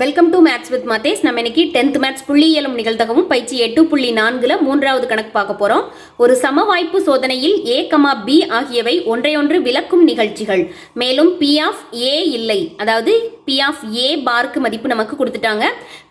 Welcome to maths with Mathes நம்ம இன்னைக்கு tenth maths புள்ளியியலும் நிகழ்த்தகவும் பயிற்சி எட்டு புள்ளி நான்குல மூன்றாவது கணக்கு பார்க்க போறோம். ஒரு சமவாய்ப்பு சோதனையில் ஏ கமா பி ஆகியவை ஒன்றையொன்று விளக்கும் நிகழ்ச்சிகள். மேலும் பி ஆஃப் ஏ இல்லை. அதாவது பி ஆஃப் ஏ பார்க்கு மதிப்பு நமக்கு கொடுத்துட்டாங்க.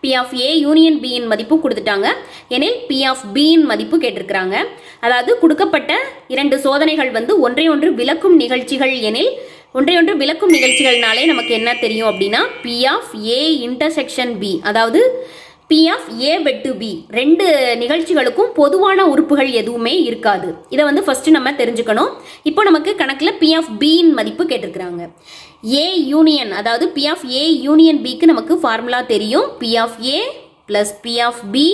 பி ஆஃப் ஏ யூனியன் பியின் மதிப்பும் கொடுத்துட்டாங்க. எனில் பி ஆஃப் பியின் மதிப்பு கேட்டிருக்கிறாங்க. அதாவது கொடுக்கப்பட்ட இரண்டு சோதனைகள் வந்து ஒன்றையொன்று விளக்கும் நிகழ்ச்சிகள் எனில் ஒன்றையொன்று விளக்கும் நிகழ்ச்சிகள்னாலே நமக்கு என்ன தெரியும் அப்படின்னா P of A intersection B அதாவது பி ஆஃப் ஏ வெட்டு பி ரெண்டு நிகழ்ச்சிகளுக்கும் பொதுவான உறுப்புகள் எதுவுமே இருக்காது. இதை வந்து ஃபஸ்ட்டு நம்ம தெரிஞ்சுக்கணும். இப்போ நமக்கு கணக்கில் பி ஆஃப் பியின் மதிப்பு கேட்டிருக்கிறாங்க. ஏ யூனியன் அதாவது பி ஆஃப் ஏ யூனியன் பிக்கு நமக்கு ஃபார்முலா தெரியும். P of A plus P of B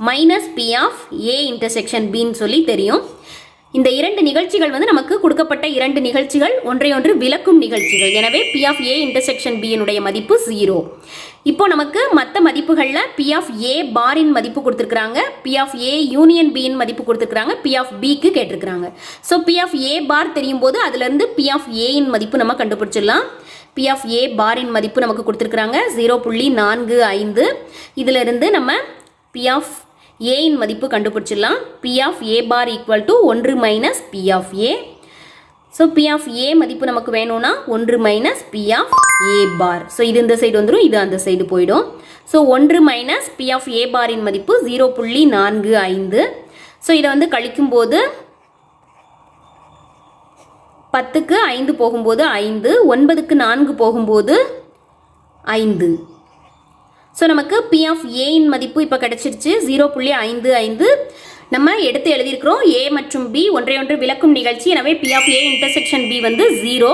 minus P of A intersection பின்னு சொல்லி தெரியும். இந்த இரண்டு நிகழ்ச்சிகள் வந்து நமக்கு கொடுக்கப்பட்ட இரண்டு நிகழ்ச்சிகள். ஒன்றையொன்று விளக்கும் நிகழ்ச்சிகள். எனவே பி ஆஃப் ஏ இன்டர்செக்ஷன் பியினுடைய மதிப்பு ஜீரோ இப்போ நமக்கு மற்ற மதிப்புகளில் பி ஆஃப் ஏ பாரின் மதிப்பு கொடுத்துருக்குறாங்க. பி ஆஃப் ஏ யூனியன் பியின் மதிப்பு கொடுத்துருக்குறாங்க. பி ஆஃப் பிக்கு கேட்டிருக்கிறாங்க. So P of A bar தெரியும் போது அதுலேருந்து பி ஆஃப் ஏயின் மதிப்பு நம்ம கண்டுபிடிச்சிடலாம். பி ஆஃப் ஏ பாரின் மதிப்பு நமக்கு கொடுத்துருக்குறாங்க. ஜீரோ புள்ளி நான்கு ஐந்து. இதிலிருந்து நம்ம பி ஆஃப் ஏயின் மதிப்பு கண்டுபிடிச்சிடலாம். P of A bar equal to ஒன்று minus P of A so P of A மதிப்பு நமக்கு வேணும்னா ஒன்று minus P of A bar so இது இந்த சைடு வந்துடும் இது அந்த சைடு போயிடும். ஸோ ஒன்று மைனஸ் பி ஆஃப் ஏ பாரின் மதிப்பு ஜீரோ புள்ளி நான்கு ஐந்து. ஸோ இதை வந்து கழிக்கும் போது பத்துக்கு ஐந்து போகும்போது ஐந்து ஒன்பதுக்கு நான்கு போகும்போது ஐந்து. ஸோ நமக்கு பி ஆஃப் ஏயின் மதிப்பு இப்போ கிடச்சிருச்சு ஜீரோ புள்ளி ஐந்து ஐந்து நம்ம எடுத்து எழுதியிருக்கிறோம் ஏ மற்றும் பி ஒன்றையொன்று விளக்கும் நிகழ்ச்சி எனவே P of A intersection B வந்து zero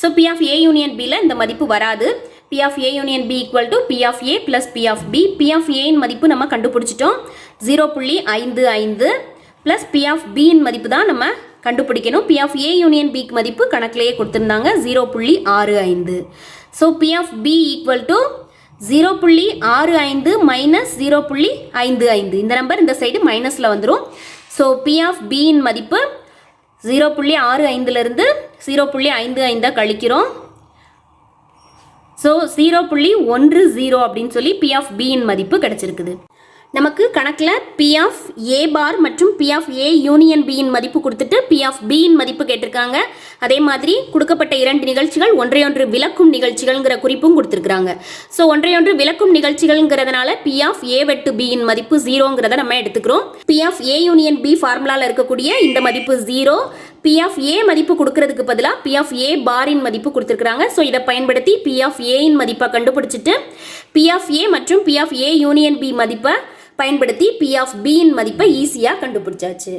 so P of A union பியில் இந்த மதிப்பு வராது P of A union B equal to P of A plus P of B P of ஏயின் மதிப்பு நம்ம கண்டுபிடிச்சிட்டோம் ஜீரோ புள்ளி ஐந்து ஐந்து ப்ளஸ் பி ஆஃப் பியின் மதிப்பு தான் நம்ம கண்டுபிடிக்கணும் பி ஆஃப் ஏ யூனியன் பிக்கு மதிப்பு கணக்கிலேயே கொடுத்துருந்தாங்க ஜீரோ புள்ளி ஆறு ஐந்து so P of B equal to zero புள்ளி ஆறு ஐந்து மைனஸ் ஜீரோ புள்ளி ஐந்து ஐந்து. இந்த நம்பர் இந்த சைடு மைனஸில் வந்துடும் ஸோ பி ஆஃப் பியின் மதிப்பு ஜீரோ புள்ளி ஆறு ஐந்துலேருந்து ஜீரோ புள்ளி ஐந்து ஐந்தாக கழிக்கிறோம். ஸோ ஜீரோ புள்ளி ஒன்று ஜீரோ அப்படின்னு சொல்லி பி ஆஃப் பியின் மதிப்பு கிடச்சிருக்குது. நமக்கு கணக்கில் பி ஆஃப் ஏ பார் மற்றும் பி ஆஃப் ஏ யூனியன் பியின் மதிப்பு கொடுத்துட்டு பி ஆஃப் பியின் மதிப்பு கேட்டிருக்காங்க அதே மாதிரி கொடுக்கப்பட்ட இரண்டு நிகழ்ச்சிகள் ஒன்றையொன்று விளக்கும் நிகழ்ச்சிகள்ங்கிற குறிப்பும் கொடுத்துருக்குறாங்க ஸோ ஒன்றையொன்று விளக்கும் நிகழ்ச்சிகள்ங்கிறதுனால பி ஆஃப் ஏ வெட்டு பியின் மதிப்பு ஜீரோங்கிறத நம்ம எடுத்துக்கிறோம் P of A union B ஃபார்முலாவில் இருக்கக்கூடிய இந்த மதிப்பு ஜீரோ பி ஆஃப் ஏ மதிப்பு கொடுக்கறதுக்கு பதிலாக பி ஆஃப் ஏ பாரின் மதிப்பு கொடுத்துருக்குறாங்க ஸோ இதை பயன்படுத்தி பி ஆஃப் ஏயின் மதிப்பை கண்டுபிடிச்சிட்டு பி ஆஃப் ஏ மற்றும் P of A union B மதிப்பை பயன்படுத்தி பி ஆஃப் பியின் மதிப்பை ஈஸியாக கண்டுபிடிச்சாச்சு.